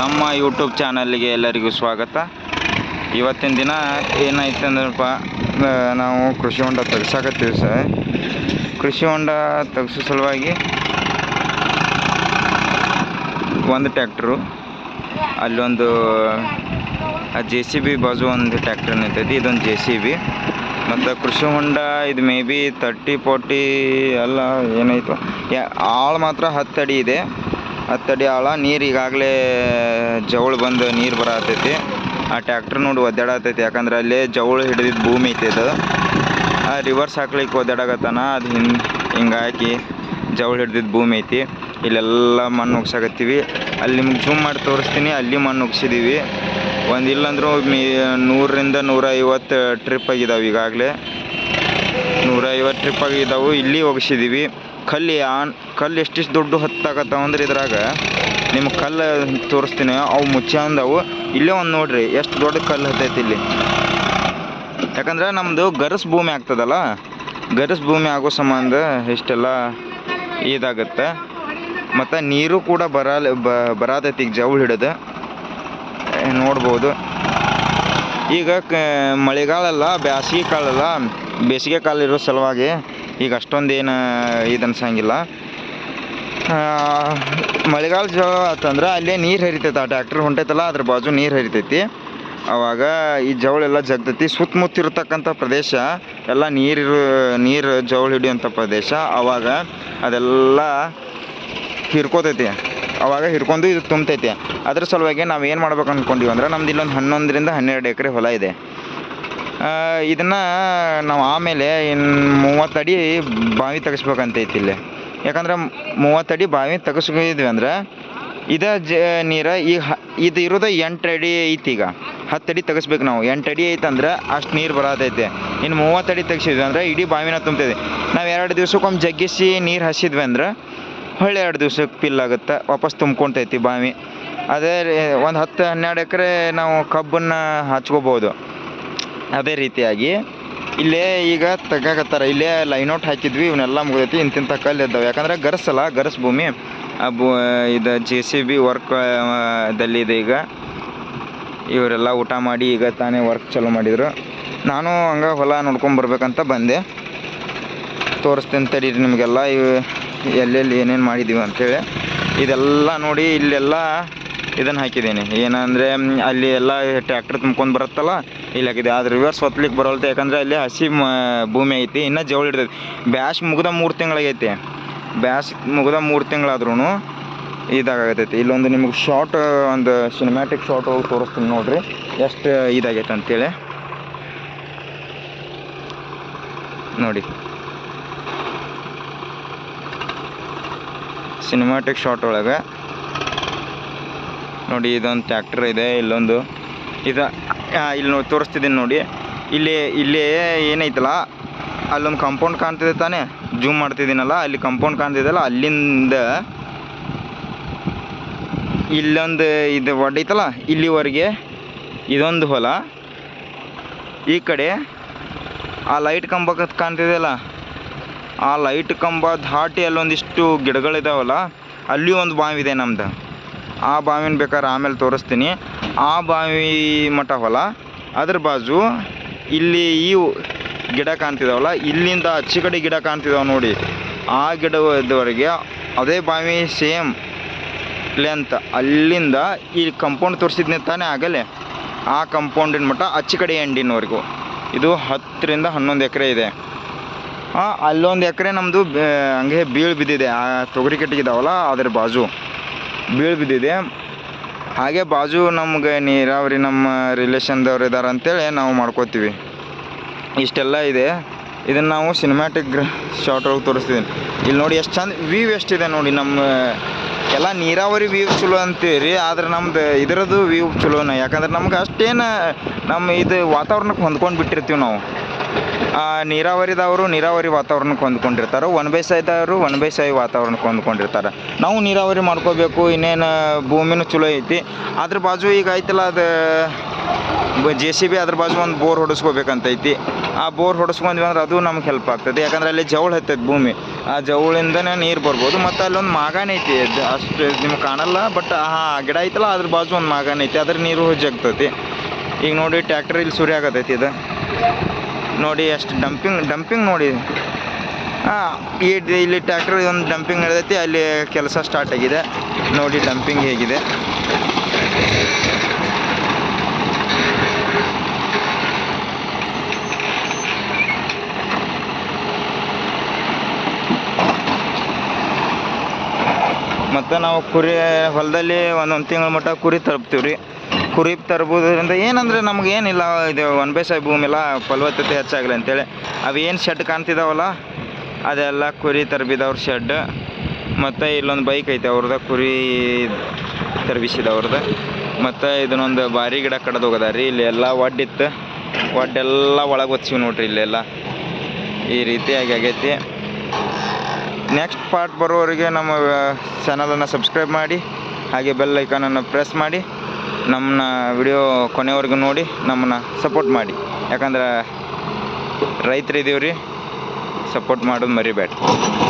ನಮ್ಮ ಯೂಟ್ಯೂಬ್ ಚಾನಲ್ಗೆ ಎಲ್ಲರಿಗೂ ಸ್ವಾಗತ. ಇವತ್ತಿನ ದಿನ ಏನಾಯ್ತು ಅಂದ್ರಪ್ಪ ನಾವು ಕೃಷಿ ಹೊಂಡ ತೆಗ್ಸಾಕತ್ತೀವಿ ಸರ್. ಕೃಷಿ ಹೊಂಡ ತೆಗ್ಸೋ ಸಲುವಾಗಿ ಒಂದು ಟ್ಯಾಕ್ಟ್ರು, ಅಲ್ಲೊಂದು ಜೆ ಸಿ ಬಿ ಬಾಜು ಒಂದು ಟ್ಯಾಕ್ಟರ್ ನಿಂತೈತಿ, ಇದೊಂದು ಜೆ ಸಿ ಬಿ. ಮತ್ತು ಕೃಷಿ ಹೊಂಡ, ಇದು ಮೇ ಬಿ ತರ್ಟಿ, ಫೋರ್ಟಿ ಎಲ್ಲ ಏನಾಯಿತು ಆಳು ಮಾತ್ರ ಹತ್ತು ಅಡಿ ಇದೆ. ಹತ್ತು ಅಡಿ ಆಳ ನೀರು ಈಗಾಗಲೇ ಜವಳು ಬಂದು ನೀರು ಬರತೈತಿ ಆ ಟ್ಯಾಕ್ಟ್ರ್ ನೋಡಿ ಒದ್ದಾಡತೈತಿ ಯಾಕಂದ್ರೆ ಅಲ್ಲೇ ಜವಳು ಹಿಡಿದಿದ್ದು ಭೂಮಿ ಐತಿ ಅದು. ಆ ರಿವರ್ಸ್ ಹಾಕ್ಲಿಕ್ಕೆ ಒದ್ದಾಡಕತ್ತಾನ, ಅದು ಹಿಂಗೆ ಹಿಂಗಾಗಿ ಜವಳು ಹಿಡ್ದಿದ್ದು ಭೂಮಿ ಐತಿ. ಇಲ್ಲೆಲ್ಲ ಮಣ್ಣು ಉಗ್ಸಾಕತ್ತೀವಿ. ಅಲ್ಲಿ ನಿಮ್ಗೆ ಜೂಮ್ ಮಾಡಿ ತೋರಿಸ್ತೀನಿ, ಅಲ್ಲಿ ಮಣ್ಣು ಉಗ್ಸಿದ್ದೀವಿ ಒಂದು ಇಲ್ಲಂದ್ರೂ ಮೀ, ನೂರರಿಂದ ನೂರ ಐವತ್ತು ಟ್ರಿಪ್ ಆಗಿದಾವೆ ಈಗಾಗಲೇ. ನೂರ ಐವತ್ತು ಟ್ರಿಪ್ ಆಗಿದ್ದಾವೆ ಇಲ್ಲಿ ಒಗ್ಸಿದ್ದೀವಿ ಕಲ್ಲು ಆನ್ ಕಲ್ಲು ಎಷ್ಟಿಷ್ಟು ದೊಡ್ಡ ಹತ್ತಾಗತ್ತವ ಅಂದ್ರೆ ಇದ್ರಾಗ ನಿಮ್ಮ ಕಲ್ಲು ತೋರಿಸ್ತೀನಿ, ಅವು ಮುಚ್ಚಾಂದವು ಇಲ್ಲೇ ಒಂದು ನೋಡ್ರಿ, ಎಷ್ಟು ದೊಡ್ಡ ಕಲ್ಲು ಹತ್ತೈತಿ ಇಲ್ಲಿ. ಯಾಕಂದ್ರೆ ನಮ್ಮದು ಗರಸ್ ಭೂಮಿ ಆಗ್ತದಲ್ಲ, ಗರಸ್ ಭೂಮಿ ಆಗೋ ಸಂಬಂಧ ಇಷ್ಟೆಲ್ಲ ಇದಾಗುತ್ತೆ. ಮತ್ತು ನೀರು ಕೂಡ ಬರಲ್ಲ ಬರತೈತಿ ಈಗ ಜವಳು ಹಿಡಿದು. ನೋಡ್ಬೋದು. ಈಗ ಕ ಮಳೆಗಾಲಲ್ಲ, ಬ್ಯಾಸಿಗೆ ಕಾಲಲ್ಲ, ಬೇಸಿಗೆ ಕಾಲ ಇರೋ ಸಲುವಾಗಿ ಈಗ ಅಷ್ಟೊಂದು ಏನು ಇದು ಅನ್ಸಂಗಿಲ್ಲ. ಮಳೆಗಾಲ ಜೋ ಆತಂದ್ರೆ ಅಲ್ಲೇ ನೀರು ಹರಿತೈತೆ ಆ ಟ್ಯಾಕ್ಟ್ರ್ ಹೊಂಟೈತಲ್ಲ, ಅದ್ರ ಬಾಜು ನೀರು ಹರಿತೈತಿ. ಆವಾಗ ಈ ಜವಳೆಲ್ಲ ಜಗ್ತೈತಿ. ಸುತ್ತಮುತ್ತ ಇರತಕ್ಕಂಥ ಪ್ರದೇಶ, ಎಲ್ಲ ನೀರಿರು ನೀರು ಜವಳು ಹಿಡಿಯುವಂಥ ಪ್ರದೇಶ ಆವಾಗ ಅದೆಲ್ಲ ಹಿರ್ಕೋತೈತಿ. ಆವಾಗ ಹಿಡ್ಕೊಂಡು ಇದು ತುಂಬ್ತೈತಿ. ಅದ್ರ ಸಲುವಾಗಿ ನಾವು ಏನು ಮಾಡ್ಬೇಕು ಅಂದ್ಕೊಂಡಿವಿ ಅಂದ್ರೆ ನಮ್ದು ಇಲ್ಲೊಂದು ಹನ್ನೊಂದರಿಂದ ಹನ್ನೆರಡು ಎಕರೆ ಹೊಲ ಇದೆ. ಇದನ್ನ ನಾವು ಆಮೇಲೆ ಇನ್ನು ಮೂವತ್ತು ಅಡಿ ಬಾವಿ ತೆಗಿಸ್ಬೇಕಂತೈತಿ ಇಲ್ಲಿ. ಯಾಕಂದ್ರೆ ಅಡಿ ಬಾವಿ ತೆಗಿಸ್ಕಿದ್ವಿ ಅಂದ್ರೆ ಇದ ಜ, ನೀರು ಈಗ ಇದು ಇರೋದು ಎಂಟು ಅಡಿ ಐತಿ ಈಗ. ಹತ್ತು ಅಡಿ ತೆಗಿಸ್ಬೇಕು ನಾವು. ಎಂಟು ಅಡಿ ಐತಂದ್ರೆ ಅಷ್ಟು ನೀರು ಬರೋದೈತೆ ಇನ್ನು ಮೂವತ್ತು ಅಡಿ ತೆಗಿಸಿದ್ವಿ ಅಂದ್ರೆ ಇಡೀ ಬಾವಿನ ತುಂಬ್ತೈತಿ ನಾವು ಎರಡು ದಿವ್ಸಕ್ಕೊಮ್ಮೆ ಜಗ್ಗಿಸಿ ನೀರು ಹಸಿದ್ವಿ ಅಂದ್ರೆ ಹೊಳ್ಳೆ ಎರಡು ದಿವ್ಸಕ್ಕೆ ಪಿಲ್ ಆಗುತ್ತೆ, ವಾಪಸ್ ತುಂಬ್ಕೊತೈತಿ ಬಾವಿ. ಅದೇ ಒಂದು ಹತ್ತು ಹನ್ನೆರಡು ಎಕರೆ ನಾವು ಕಬ್ಬನ್ನು ಹಚ್ಕೋಬೋದು. ಅದೇ ರೀತಿಯಾಗಿ. ಇಲ್ಲೇ ಈಗ ತೆಗಾಕತ್ತಾರ ಇಲ್ಲೇ ಔಟ್ ಹಾಕಿದ್ವಿ, ಇವನ್ನೆಲ್ಲ ಮುಗಿದೈತಿ. ಇಂತಿಂಥ ಕಲ್ಲು ಇದ್ದಾವೆ ಯಾಕಂದ್ರೆ ಗರ್ಸಲ್ಲ, ಗರಸ್ ಭೂಮಿ. ಆ ಬೂ ಇದು ಜೆ ಸಿ ಬಿ ವರ್ಕ್ ದಲ್ಲಿದೆ ಈಗ. ಇವರೆಲ್ಲ ಊಟ ಮಾಡಿ ಈಗ ತಾನೇ ವರ್ಕ್ ಚಾಲೂ ಮಾಡಿದರು. ನಾನು ಹಂಗೆ ಹೊಲ ನೋಡ್ಕೊಂಬರ್ಬೇಕಂತ ಬಂದೆ. ತೋರಿಸ್ತೀನಿ ತಡೀರಿ ನಿಮಗೆಲ್ಲ. ಇವು, ಎಲ್ಲೆಲ್ಲಿ ಏನೇನು ಮಾಡಿದ್ದೀವಿ ಅಂತೇಳಿ. ಇದೆಲ್ಲ ನೋಡಿ ಇಲ್ಲೆಲ್ಲ ಇದನ್ನು ಹಾಕಿದ್ದೀನಿ. ಏನಂದರೆ ಅಲ್ಲಿ ಎಲ್ಲ ಟ್ಯಾಕ್ಟ್ರ್ ತುಂಬ್ಕೊಂಡು ಬರುತ್ತಲ್ಲ, ಇಲ್ಲಿ ಹಾಕಿದೆ ಅದು ರಿವರ್ಸ್ ಹೊತ್ಲಿಕ್ಕೆ ಬರೋಲ್ತು ಯಾಕಂದರೆ ಅಲ್ಲಿ ಹಸಿ ಭೂಮಿ ಐತಿ. ಇನ್ನೂ ಜವಳಿ ಇಡ್ತೈತಿ ಬ್ಯಾಶ್ ಮುಗ್ದ ಮೂರು ತಿಂಗಳಾಗೈತಿ. ಬ್ಯಾಸ್ ಮುಗಿದ ಮೂರು ತಿಂಗಳಾದ್ರೂ ಇದಾಗತೈತಿ. ಇಲ್ಲೊಂದು ನಿಮಗೆ ಶಾರ್ಟ್ ಒಂದು ಸಿನಿಮ್ಯಾಟಿಕ್ ಶಾರ್ಟ್ ಹೋಗಿ ತೋರಿಸ್ತೀನಿ ನೋಡಿರಿ. ಎಷ್ಟು ಇದಾಗೈತೆ ಅಂತೇಳಿ. ನೋಡಿ. ಸಿನಿಮ್ಯಾಟಿಕ್ ಶಾರ್ಟ್ ಒಳಗೆ. ನೋಡಿ, ಇದೊಂದು ಟ್ಯಾಕ್ಟರ್ ಇದೆ, ಇಲ್ಲೊಂದು. ಇದು ಇಲ್ಲಿ ನೋಡಿ, ತೋರಿಸ್ತಿದ್ದೀನಿ ನೋಡಿ. ಇಲ್ಲಿ ಇಲ್ಲಿ ಏನೈತಲ್ಲ, ಅಲ್ಲೊಂದು ಕಾಂಪೌಂಡ್ ಕಾಣ್ತಿದೆ ತಾನೇ? ಜೂಮ್ ಮಾಡ್ತಿದ್ದೀನಲ್ಲ, ಅಲ್ಲಿ ಕಾಂಪೌಂಡ್ ಕಾಣ್ತಿದೆಯಲ್ಲ, ಅಲ್ಲಿಂದ ಇಲ್ಲೊಂದು ಇದು ಒಡ್ಡೈತಲ್ಲ, ಇಲ್ಲಿವರೆಗೆ ಇದೊಂದು ಹೊಲ. ಈ ಕಡೆ ಆ ಲೈಟ್ ಕಂಬ ಕಾಣ್ತಿದೆಯಲ್ಲ, ಆ ಲೈಟ್ ಕಂಬ ದಾಟಿ ಅಲ್ಲೊಂದಿಷ್ಟು ಗಿಡಗಳಿದಾವಲ್ಲ ಅಲ್ಲಿ ಒಂದು ಬಾವಿ ಇದೆ ನಮ್ದು. ಆ ಬಾವಿನ ಬೇಕಾದ್ರೆ ಆಮೇಲೆ ತೋರಿಸ್ತೀನಿ. ಆ ಬಾವಿ ಮಠ ಹೊಲ. ಅದ್ರ ಬಾಜು ಇಲ್ಲಿ ಈ ಗಿಡ ಕಾಣ್ತಿದಾವಲ್ಲ, ಇಲ್ಲಿಂದ ಆಚೆ ಕಡೆ ಗಿಡ ಕಾಣ್ತಿದಾವೆ ನೋಡಿ. ಆ ಗಿಡದವರೆಗೆ ಅದೇ ಬಾವಿ ಸೇಮ್ ಲೆಂತ್. ಅಲ್ಲಿಂದ ಈ ಕಂಪೌಂಡ್ ತೋರಿಸಿದ್ನೆ ತಾನೇ ಆಗಲೇ. ಆ ಕಂಪೌಂಡಿನ ಮಟ್ಟ ಆಚೆ ಕಡೆ ಎಂಡಿನವರೆಗೂ. ಇದು ಹತ್ತರಿಂದ ಹನ್ನೊಂದು ಎಕರೆ ಇದೆ. ಅಲ್ಲೊಂದು ಎಕರೆ ನಮ್ಮದು ಹಂಗೆ ಬೀಳು ಬಿದ್ದಿದೆ. ಆ ತೊಗರಿ ಕಟ್ಟಿಗಿದಾವಲ್ಲ, ಅದ್ರ ಬಾಜು. ಬೀಳು ಬಿದ್ದಿದೆ ಹಾಗೆ ಬಾಜು ನಮ್ಗೆ ನೀರಾವರಿ ನಮ್ಮ ರಿಲೇಷನ್ದವ್ರು ಇದ್ದಾರೆ ಅಂತೇಳಿ ನಾವು ಮಾಡ್ಕೋತೀವಿ. ಇಷ್ಟೆಲ್ಲ ಇದೆ. ಇದನ್ನು ನಾವು ಸಿನಿಮ್ಯಾಟಿಕ್ ಶಾರ್ಟ್ ಒಳಗೆ ತೋರಿಸ್ತಿದ್ದೀನಿ ಇಲ್ಲಿ ನೋಡಿ ಎಷ್ಟು ಚಂದ ವ್ಯೂ ಎಷ್ಟಿದೆ ನೋಡಿ ನಮ್ಮ, ಎಲ್ಲ ನೀರಾವರಿ ವ್ಯೂ ಚಲೋ ಅಂತೀರಿ, ಆದ್ರೆ ನಮ್ದು ಇದರದ್ದು ವ್ಯೂ ಚಲೋನ? ಯಾಕಂದ್ರೆ ನಮ್ಗೆ ಅಷ್ಟೇನು ನಮ್ಮ ಇದು ವಾತಾವರಣಕ್ಕೆ ಹೊಂದ್ಕೊಂಡು ಬಿಟ್ಟಿರ್ತೀವಿ ನಾವು. ನೀರಾವರಿದವರು ನೀರಾವರಿ ವಾತಾವರಣಕ್ಕೆ ಹೊಂದ್ಕೊಂಡಿರ್ತಾರೆ ಒನ್ ಬೈ ಸೈದವರು ಒನ್ ಬೈ ಸೈ ವಾತಾವರಣಕ್ಕೆ ಹೊಂದ್ಕೊಂಡಿರ್ತಾರೆ ನಾವು ನೀರಾವರಿ ಮಾಡ್ಕೋಬೇಕು, ಇನ್ನೇನು ಭೂಮಿನೂ ಚಲೋ ಐತಿ. ಅದ್ರ ಬಾಜು ಈಗ ಐತಲ್ಲ ಅದು ಜೆ ಸಿ ಬಿ ಅದ್ರ ಬಾಜು ಒಂದು ಬೋರ್ ಹೊಡಿಸ್ಕೋಬೇಕಂತೈತಿ ಆ ಬೋರ್ ಹೊಡಿಸ್ಕೊಂಡ್ವಿ ಅಂದ್ರೆ ಅದು ನಮ್ಗೆ ಹೆಲ್ಪ್ ಆಗ್ತದೆ. ಯಾಕಂದ್ರೆ ಅಲ್ಲಿ ಜವಳ ಹತ್ತೈತೆ ಭೂಮಿ. ಆ ಜವಳಿಂದನೇ ನೀರು ಬರ್ಬೋದು, ಮತ್ತು ಅಲ್ಲೊಂದು ಮಾಗಾನ ಐತಿ. ಅಷ್ಟು ನಿಮ್ಗೆ ಕಾಣಲ್ಲ, ಬಟ್ ಆ ಗಿಡ ಐತಲ್ಲ, ಅದ್ರ ಬಾಜು ಒಂದು ಮಾಗಾನ ಐತಿ. ಅದ್ರ ನೀರು ಜಗ್ತೈತಿ. ಈಗ ನೋಡಿ ಟ್ಯಾಕ್ಟರ್ ಇಲ್ಲಿ ಸುರಿ ಆಗತೈತಿ ಇದು. ನೋಡಿ ಎಷ್ಟು ಡಂಪಿಂಗ್ ಡಂಪಿಂಗ್ ನೋಡಿ. ಹಾಂ, ಈ ಇಲ್ಲಿ ಟ್ಯಾಕ್ಟ್ರ್ ಒಂದು ಡಂಪಿಂಗ್ ನಡೆದೈತಿ, ಅಲ್ಲಿ ಕೆಲಸ ಸ್ಟಾರ್ಟ್ ಆಗಿದೆ. ನೋಡಿ ಡಂಪಿಂಗ್ ಹೇಗಿದೆ. ಮತ್ತು ನಾವು ಕುರಿ ಹೊಲದಲ್ಲಿ ಒಂದೊಂದು ತಿಂಗಳ ಮಟ್ಟ ಕುರಿ ತಲುಪ್ತೀವಿ ರೀ ಕುರಿ ತರ್ಬೋದ್ರಿಂದ ಏನಂದರೆ ನಮ್ಗೆ ಏನಿಲ್ಲ ಇದು ಒನ್ ಬೈ ಸೈ ಭೂಮಿ ಇಲ್ಲ ಫಲವತ್ತತೆ ಹೆಚ್ಚಾಗಲಿ ಅಂತೇಳಿ. ಅವೇನು ಶೆಡ್ ಕಾಣ್ತಿದಾವಲ್ಲ, ಅದೆಲ್ಲ ಕುರಿ ತರ್ಬಿದವ್ರ ಶೆಡ್ ಮತ್ತು ಇಲ್ಲೊಂದು ಬೈಕ್ ಐತೆ ಅವ್ರದ್ದು ಕುರಿ ತರ್ಬಿಸಿದವ್ರದ್ದು ಮತ್ತು ಇದನ್ನೊಂದು ಬಾರಿ ಗಿಡ ಕಡ್ದು ಹೋಗದ ರೀ, ಇಲ್ಲಿ ಎಲ್ಲ ಒಡ್ಡಿತ್ತು ಒಡ್ಡೆಲ್ಲ ಒಳಗೆ ಒಚ್ಚಿವಿ ನೋಡ್ರಿ ಇಲ್ಲೆಲ್ಲ. ಈ ರೀತಿಯಾಗಿ ಆಗೈತಿ. ನೆಕ್ಸ್ಟ್ ಪಾರ್ಟ್ ಬರೋವರೆಗೆ ನಮ್ಮ ಚಾನಲನ್ನು ಸಬ್ಸ್ಕ್ರೈಬ್ ಮಾಡಿ, ಹಾಗೆ ಬೆಲ್ ಐಕಾನನ್ನು ಪ್ರೆಸ್ ಮಾಡಿ. ನಮ್ಮನ್ನ ವಿಡಿಯೋ ಕೊನೆವರೆಗೂ ನೋಡಿ ನಮ್ಮನ್ನು ಸಪೋರ್ಟ್ ಮಾಡಿ. ಯಾಕಂದ್ರೆ ರೈತರು ಇದೀವ್ರಿ ರೀ ಸಪೋರ್ಟ್ ಮಾಡೋದು ಮರಿಬೇಡಿ